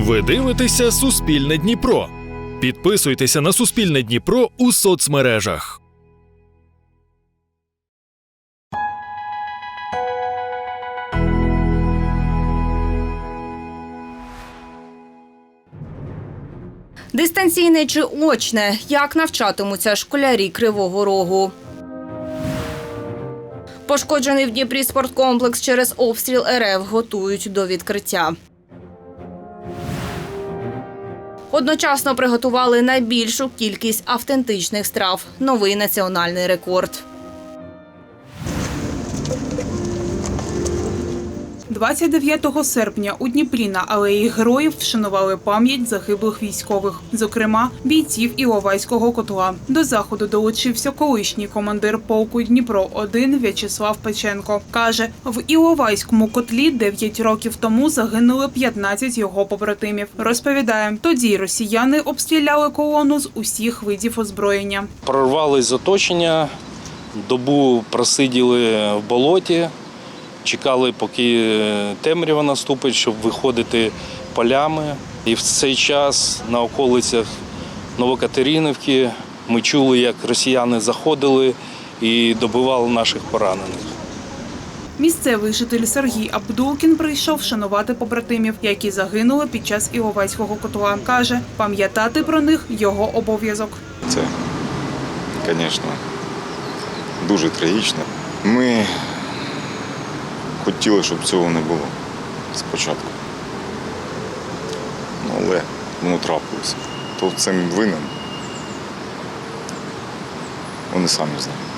Ви дивитеся Суспільне Дніпро. Підписуйтеся на Суспільне Дніпро у соцмережах. Дистанційне чи очне, як навчатимуться школярі Кривого Рогу. Пошкоджений в Дніпрі спорткомплекс через обстріл РФ готують до відкриття. Одночасно приготували найбільшу кількість автентичних страв. Новий національний рекорд. 29 серпня у Дніпрі на алеї героїв вшанували пам'ять загиблих військових, зокрема бійців Іловайського котла. До заходу долучився колишній командир полку Дніпро 1 В'ячеслав Печенко. каже, в Іловайському котлі 9 років тому загинули 15 його побратимів. Розповідає, тоді росіяни обстріляли колону з усіх видів озброєння. Прорвали з оточення, добу просиділи в болоті, чекали, поки темрява наступить, щоб виходити полями. І в цей час на околицях Новокатеринівки ми чули, як росіяни заходили і добивали наших поранених. Місцевий житель Сергій Абдулкін прийшов вшанувати побратимів, які загинули під час Іловайського котла. Каже, пам'ятати про них його обов'язок. Це, звісно, дуже трагічно. Ми хотіли, щоб цього не було спочатку. Ну, але воно трапилося. То цим винен. Вони самі знають.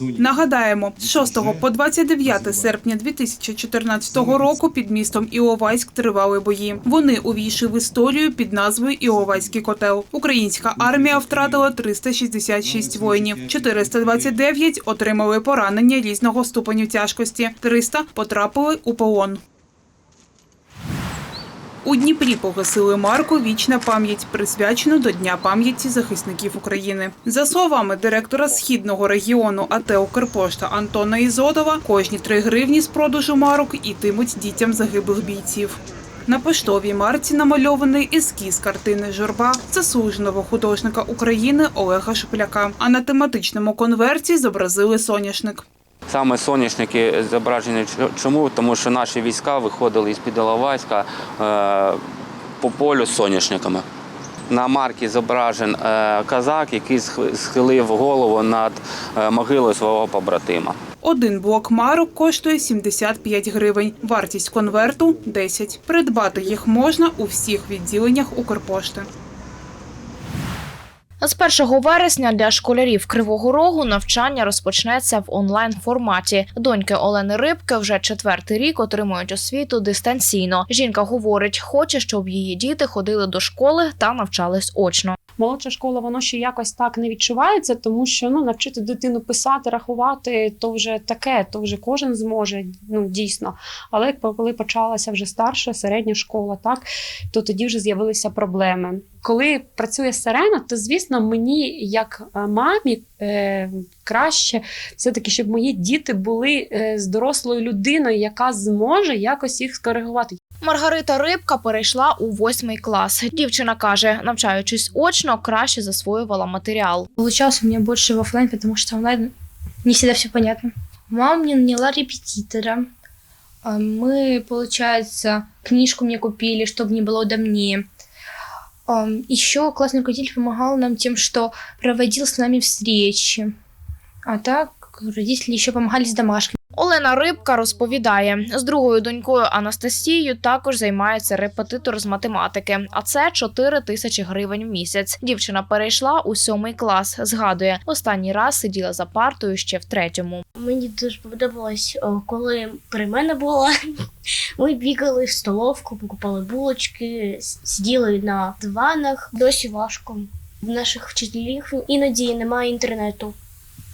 Нагадаємо, з 6 по 29 серпня 2014 року під містом Іловайськ тривали бої. Вони увійшли в історію під назвою Іловайський котел. Українська армія втратила 366 воїнів, 429 отримали поранення різного ступеню тяжкості, 300 потрапили у полон. У Дніпрі погасили марку Вічна пам'ять, присвячену до Дня пам'яті захисників України. За словами директора східного регіону АТ «Укрпошта» Антона Ізотова, кожні три гривні з продажу марок ітимуть дітям загиблих бійців. На поштовій марці намальований ескіз картини Журба заслуженого художника України Олега Шепляка. А на тематичному конверті зобразили соняшник. Саме соняшники зображені чому? Тому що наші війська виходили із під Іловайська е, по полю з соняшниками. На марці зображен е, казак, який схилив голову над е, могилою свого побратима. Один блок марок коштує 75 гривень, вартість конверту 10. Придбати їх можна у всіх відділеннях Укрпошти. З 1 вересня для школярів Кривого Рогу навчання розпочнеться в онлайн форматі. Доньки Олени Рибки вже четвертий рік отримують освіту дистанційно. Жінка говорить, хоче, щоб її діти ходили до школи та навчались очно. Молодша школа, воно ще якось так не відчувається, тому що ну навчити дитину писати, рахувати, то вже таке, то вже кожен зможе. Ну дійсно. Але коли почалася вже старша середня школа, так то тоді вже з'явилися проблеми. Коли працює сирена, то звісно мені, як е, мамі, е, краще все-таки, щоб мої діти були е, з дорослою людиною, яка зможе якось їх скоригувати. Маргарита Рибка перейшла у восьмий клас. Дівчина каже, навчаючись очно, краще засвоювала матеріал. Получалось у меня больше в оффлайн, потому что онлайн не всегда все понятно. Мама мне наняла репетитора. А Мы, получается, книжку мне купили, чтобы не было до мне. Еще классный руководитель помогал нам тем, что проводил с нами встречи. А так, родители еще помогали с домашкой. Олена Рибка розповідає, з другою донькою Анастасією також займається репетитор з математики, а це 4 тисячі гривень в місяць. Дівчина перейшла у сьомий клас. Згадує, останній раз сиділа за партою ще в третьому. Мені дуже подобалось, коли при мене була. Ми бігали в столовку, покупали булочки, сиділи на диванах. Досі важко. В наших вчителів іноді немає інтернету,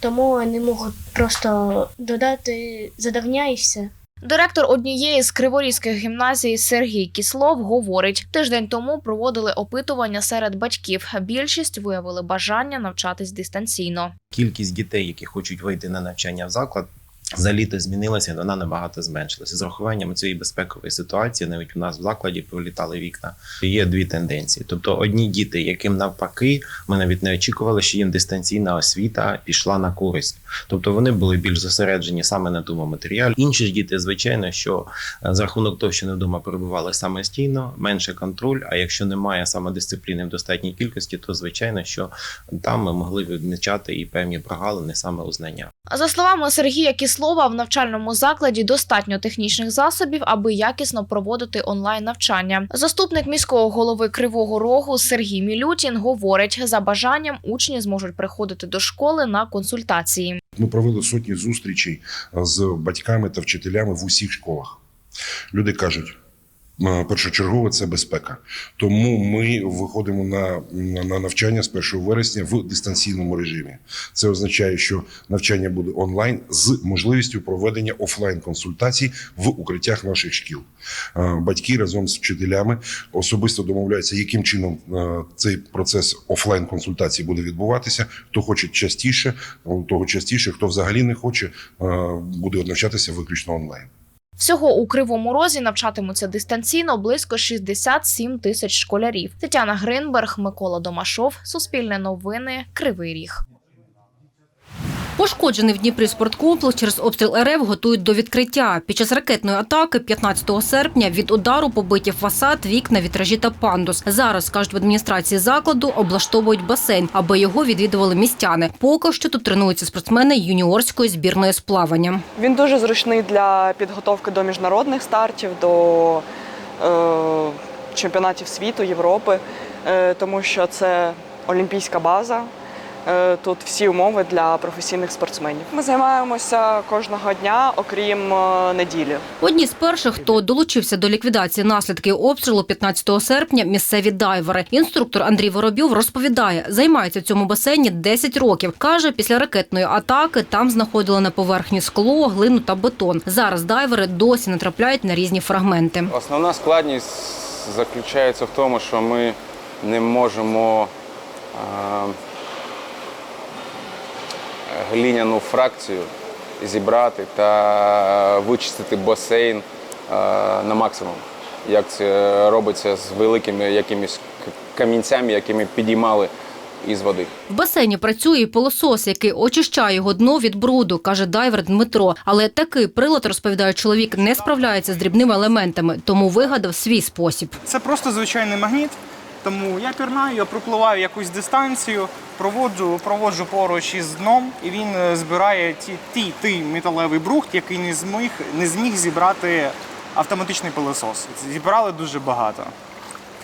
тому вони можуть просто додати задавня і все. Директор однієї з криворізьких гімназій Сергій Кіслов говорить: тиждень тому проводили опитування серед батьків. Більшість виявили бажання навчатись дистанційно. кількість дітей, які хочуть вийти на навчання в заклад, За літо змінилася, вона набагато зменшилася. З урахуванням цієї безпекової ситуації, навіть у нас в закладі повилітали вікна. Є дві тенденції. Тобто, одні діти, яким навпаки, ми навіть не очікували, що їм дистанційна освіта пішла на користь. Тобто вони були більш зосереджені саме на тому матеріалі. Інші ж діти, звичайно, що е, за рахунок того, що не вдома перебували самостійно, менше контроль. А якщо немає самодисципліни в достатній кількості, то звичайно, що там ми могли відмічати і певні прогалини саме у знаннях. За словами Сергія Кіслова, в навчальному закладі достатньо технічних засобів, аби якісно проводити онлайн навчання. Заступник міського голови Кривого Рогу Сергій Мілютін говорить, за бажанням учні зможуть приходити до школи на консультації. Ми провели сотні зустрічей з батьками та вчителями в усіх школах. Люди кажуть. Е, Першочергово це безпека, тому ми виходимо на, на навчання з 1 вересня в дистанційному режимі. Це означає, що навчання буде онлайн з можливістю проведення офлайн консультацій в укриттях наших шкіл. Е, Батьки разом з вчителями особисто домовляються, яким чином е, цей процес офлайн консультацій буде відбуватися. Хто хоче частіше, того частіше, хто взагалі не хоче, буде навчатися виключно онлайн. Всього у Кривому Розі навчатимуться дистанційно близько 67 тисяч школярів. Тетяна Гринберг, Микола Домашов, Суспільне новини, Кривий Ріг. Пошкоджений в Дніпрі спорткомплекс через обстріл РФ готують до відкриття. Під час ракетної атаки 15 серпня від удару побиті фасад, вікна, вітражі та пандус. Зараз, кажуть в адміністрації закладу, облаштовують басейн, аби його відвідували містяни. Поки що тут тренуються спортсмени юніорської збірної з плавання. Він дуже зручний для підготовки до міжнародних стартів, до е, чемпіонатів світу, Європи, е, тому що це олімпійська база. Е, Тут всі умови для професійних спортсменів. Ми займаємося кожного дня, окрім е, неділі. Одні з перших, хто долучився до ліквідації наслідків обстрілу 15 серпня, місцеві дайвери. Інструктор Андрій Воробйов розповідає, займається в цьому басейні 10 років. Каже, після ракетної атаки там знаходили на поверхні скло, глину та бетон. Зараз дайвери досі натрапляють на різні фрагменти. Основна складність заключається в тому, що ми не можемо е, глиняну фракцію зібрати та вичистити басейн е, на максимум, як це робиться з великими якимись камінцями, якими підіймали із води. В басейні працює і пилосос, який очищає його дно від бруду, каже дайвер Дмитро. Але такий прилад, розповідає чоловік, не справляється з дрібними елементами, тому вигадав свій спосіб. Це просто звичайний магніт. Тому я пірнаю, я пропливаю якусь дистанцію, проводжу, проводжу поруч із дном, і він е, збирає ті, ті, ті металевий брухт, який не зміг, не зміг зібрати автоматичний пилосос. Зібрали дуже багато.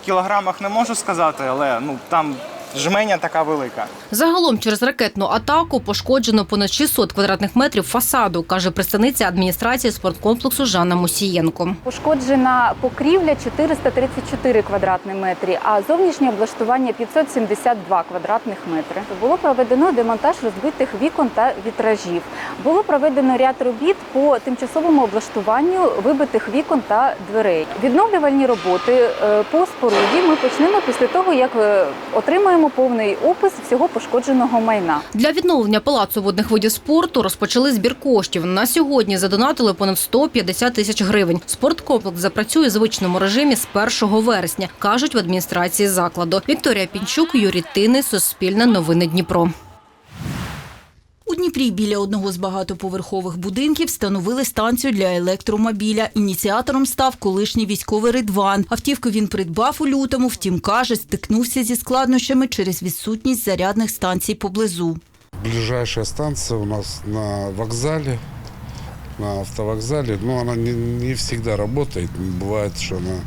В кілограмах не можу сказати, але ну там жменя така велика. Загалом через ракетну атаку пошкоджено понад 600 квадратних метрів фасаду, каже представниця адміністрації спорткомплексу Жанна Мусієнко. Пошкоджена покрівля 434 квадратні метри, а зовнішнє облаштування 572 квадратних метри. Було проведено демонтаж розбитих вікон та вітражів. Було проведено ряд робіт по тимчасовому облаштуванню вибитих вікон та дверей. Відновлювальні роботи е, по споруді ми почнемо після того, як е, отримаємо повний опис всього пошкодженого майна. Для відновлення палацу водних видів спорту розпочали збір коштів. На сьогодні задонатили понад 150 тисяч гривень. Спорткомплекс запрацює в звичному режимі з 1 вересня, кажуть в адміністрації закладу. Вікторія Пінчук, Юрій Тини, Суспільне новини Дніпро. У Дніпрі біля одного з багатоповерхових будинків встановили станцію для електромобіля. Ініціатором став колишній військовий Ридван. Автівку він придбав у лютому, втім каже, стикнувся зі складнощами через відсутність зарядних станцій поблизу. Ближайшая станция у нас на вокзале, на автовокзале, но она не, не всегда работает. Бывает, что она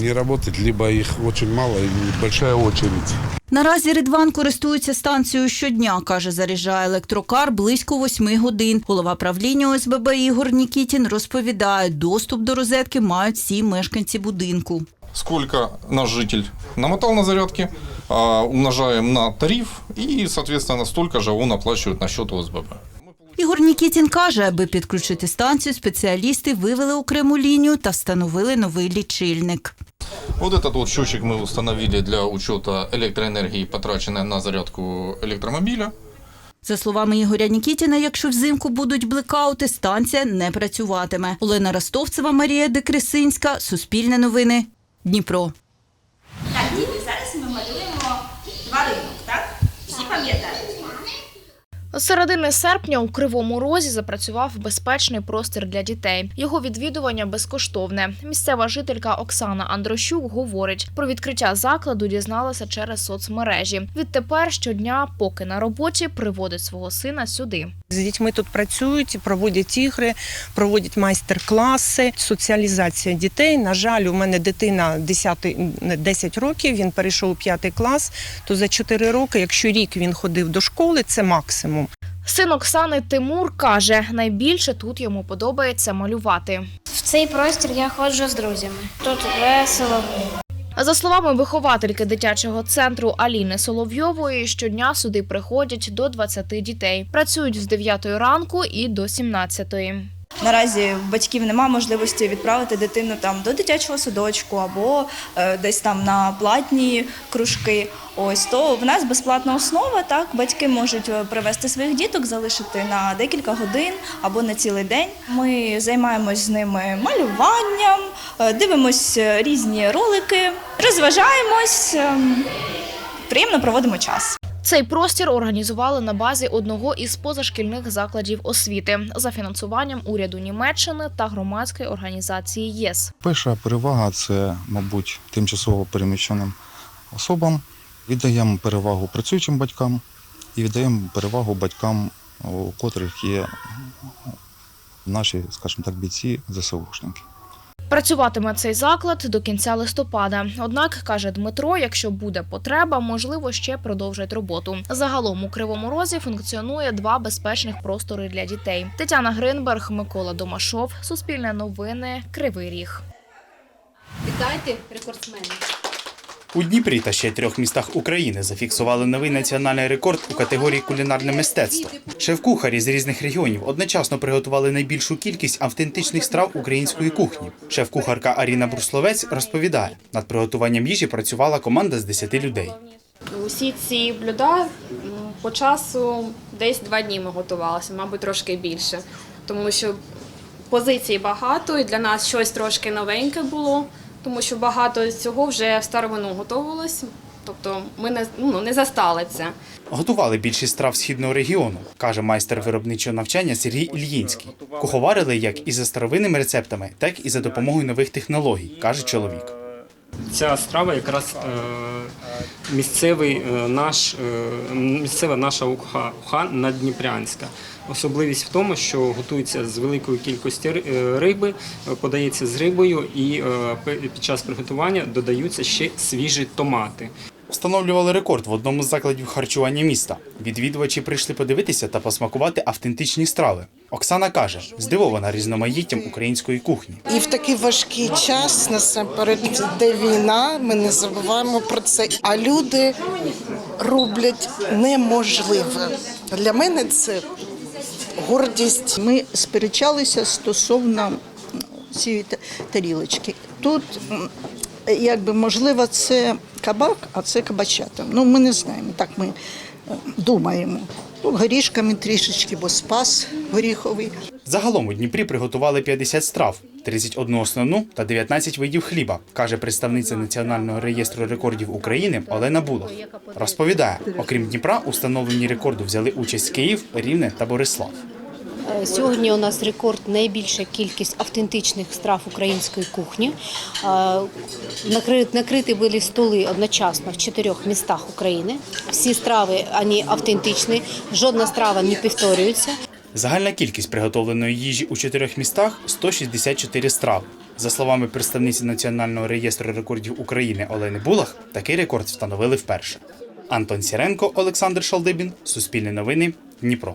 не работает, либо их очень мало и большая очередь. Наразі Ридван користується станцією щодня, каже, заряджає електрокар близько восьми годин. Голова правління ОСББ Ігор Нікітін розповідає, доступ до розетки мають всі мешканці будинку. сколько наш житель намотал на зарядке, а, умножаем на тариф и, соответственно, столько же он оплачивает на счет ОСББ. Ігор Нікітін каже, аби підключити станцію, спеціалісти вивели окрему лінію та встановили новий лічильник. Вот этот вот счетчик мы установили для учета электроэнергии, потраченной на зарядку электромобиля. За словами Ігоря Нікітіна, якщо взимку будуть блекаути, станція не працюватиме. Олена Ростовцева, Марія Декресинська, Суспільне новини, Дніпро. Середини серпня у Кривому Розі запрацював безпечний простір для дітей. Його відвідування безкоштовне. Місцева жителька Оксана Андрощук говорить, про відкриття закладу дізналася через соцмережі. Відтепер щодня, поки на роботі, приводить свого сина сюди. З дітьми тут працюють, проводять ігри, проводять майстер-класи, соціалізація дітей. На жаль, у мене дитина 10, 10 років, він перейшов у 5 клас, то за 4 роки, якщо рік він ходив до школи, це максимум. Син Оксани Тимур каже, найбільше тут йому подобається малювати. В цей простір я ходжу з друзями. Тут весело. За словами виховательки дитячого центру Аліни Соловйової, щодня сюди приходять до 20 дітей. Працюють з 9 ранку і до 17. Наразі в батьків немає можливості відправити дитину там до дитячого садочку або е, десь там на платні кружки. Ось то в нас безплатна основа. Так батьки можуть е, привезти своїх діток, залишити на декілька годин або на цілий день. Ми займаємось з ними малюванням, е, дивимось різні ролики, розважаємось, ем, приємно проводимо час. Цей простір організували на базі одного із позашкільних закладів освіти за фінансуванням уряду Німеччини та громадської організації ЄС. Перша перевага це, мабуть, тимчасово переміщеним особам. Віддаємо перевагу працюючим батькам і віддаємо перевагу батькам, у котрих є наші, скажімо так, бійці ЗСУшники. Працюватиме цей заклад до кінця листопада. Однак каже Дмитро, якщо буде потреба, можливо, ще продовжать роботу. Загалом у Кривому Розі функціонує два безпечних простори для дітей. Тетяна Гринберг, Микола Домашов, Суспільне новини, Кривий Ріг. Вітайте рекордсмени. У Дніпрі та ще трьох містах України зафіксували новий національний рекорд у категорії кулінарне мистецтво. Шеф-кухарі з різних регіонів одночасно приготували найбільшу кількість автентичних страв української кухні. Шеф-кухарка Аріна Брусловець розповідає, над приготуванням їжі працювала команда з 10 людей. Усі ці блюда по часу десь два дні ми готувалися, мабуть, трошки більше. Тому що позицій багато, і для нас щось трошки новеньке було, тому що багато цього вже в старовину готувалось. Тобто ми не, ну, не застали це. Готували більшість страв східного регіону, каже майстер виробничого навчання Сергій Ільїнський. Куховарили як і за старовинними рецептами, так і за допомогою нових технологій, каже чоловік. Ця страва якраз е, місцевий е, наш, е, місцева наша уха, уха наддніпрянська. Особливість в тому, що готується з великої кількості е, риби, подається з рибою, і під час приготування додаються ще свіжі томати. Встановлювали рекорд в одному з закладів харчування міста. Відвідувачі прийшли подивитися та посмакувати автентичні страви. Оксана каже, здивована різноманіттям української кухні. І в такий важкий час, насамперед, де війна, ми не забуваємо про це. А люди роблять неможливе. Для мене це гордість. Ми сперечалися стосовно цієї тарілочки. Тут якби можливо це кабак, а це кабачата. Ну ми не знаємо. Так ми е, думаємо. Ну, горішками трішечки, бо спас горіховий. Загалом у Дніпрі приготували 50 страв, 31 основну та 19 видів хліба, каже представниця Національного реєстру рекордів України Олена Булах. Розповідає, окрім Дніпра, у встановленні рекорду взяли участь Київ, Рівне та Борислав. Е, Сьогодні у нас рекорд найбільша кількість автентичних страв української кухні. Е, накри- Накриті були столи одночасно в чотирьох містах України. Всі страви вони автентичні, жодна страва не повторюється. Загальна кількість приготовленої їжі у чотирьох містах 164 страви. За словами представниці Національного реєстру рекордів України Олени Булах, такий рекорд встановили вперше. Антон Сіренко, Олександр Шалдибін, Суспільне новини, Дніпро.